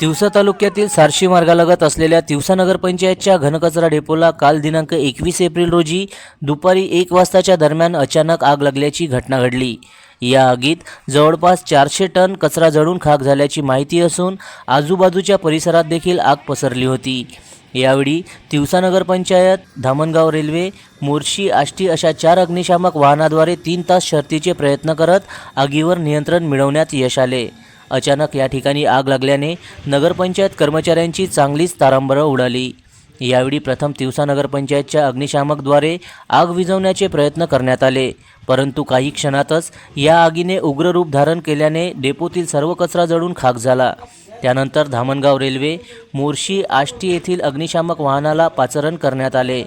तिवसा तालुक्यातील सारशी मार्गालगत असलेल्या तिवसा नगरपंचायतच्या घनकचरा डेपोला काल दिनांक एकवीस एप्रिल रोजी दुपारी एक वाजताच्या दरम्यान अचानक आग लागल्याची घटना घडली. या आगीत जवळपास चारशे टन कचरा जळून खाक झाल्याची माहिती असून आजूबाजूच्या परिसरात देखील आग पसरली होती. यावेळी तिवसा नगरपंचायत धामणगाव रेल्वे मोर्शी आष्टी अशा चार अग्निशामक वाहनाद्वारे तीन तास शर्तीचे प्रयत्न करत आगीवर नियंत्रण मिळवण्यात यश आले. अचानक या ठिकाणी आग लागल्याने नगरपंचायत कर्मचाऱ्यांची चांगलीच तारांबरं उडाली. यावेळी प्रथम तिवसा नगरपंचायतच्या अग्निशामकद्वारे आग विझवण्याचे प्रयत्न करण्यात आले. परंतु काही क्षणातच या आगीने उग्र रूप धारण केल्याने डेपोतील सर्व कचरा जळून खाक झाला. त्यानंतर धामणगाव रेल्वे मोर्शी आष्टी येथील अग्निशामक वाहनाला पाचरण करण्यात आले.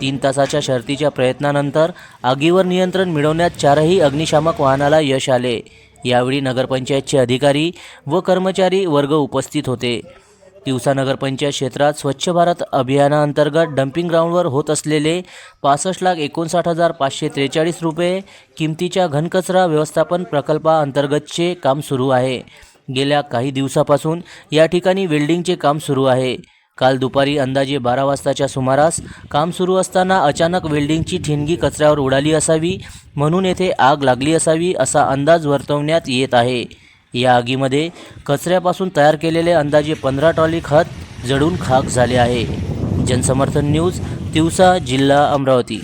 तीन तासाच्या शर्तीच्या प्रयत्नानंतर आगीवर नियंत्रण मिळवण्यात चारही अग्निशामक वाहनाला यश आले. यावेळी नगरपंचायतचे अधिकारी व कर्मचारी वर्ग उपस्थित होते. तिवसा नगरपंचायत क्षेत्रात स्वच्छ भारत अभियानाअंतर्गत डम्पिंग ग्राउंडवर होत असलेले पासष्ट लाख एकोणसाठ हजार पाचशे त्रेचाळीस रुपये किमतीच्या घनकचरा व्यवस्थापन प्रकल्पाअंतर्गतचे काम सुरू आहे. गेल्या काही दिवसापासून या ठिकाणी वेल्डिंगचे काम सुरू आहे. काल दुपारी अंदाजे बारा वाजताच्या सुमारास काम सुरू असताना अचानक वेल्डिंगची ठिणगी कचऱ्यावर उडाली असावी म्हणून येथे आग लागली असावी असा अंदाज वर्तवण्यात येत आहे. या आगीमध्ये कचऱ्यापासून तयार केलेले अंदाजे पंधरा ट्रॉली खत जळून खाक झाले आहे. जनसमर्थन न्यूज तिवसा जिल्हा अमरावती.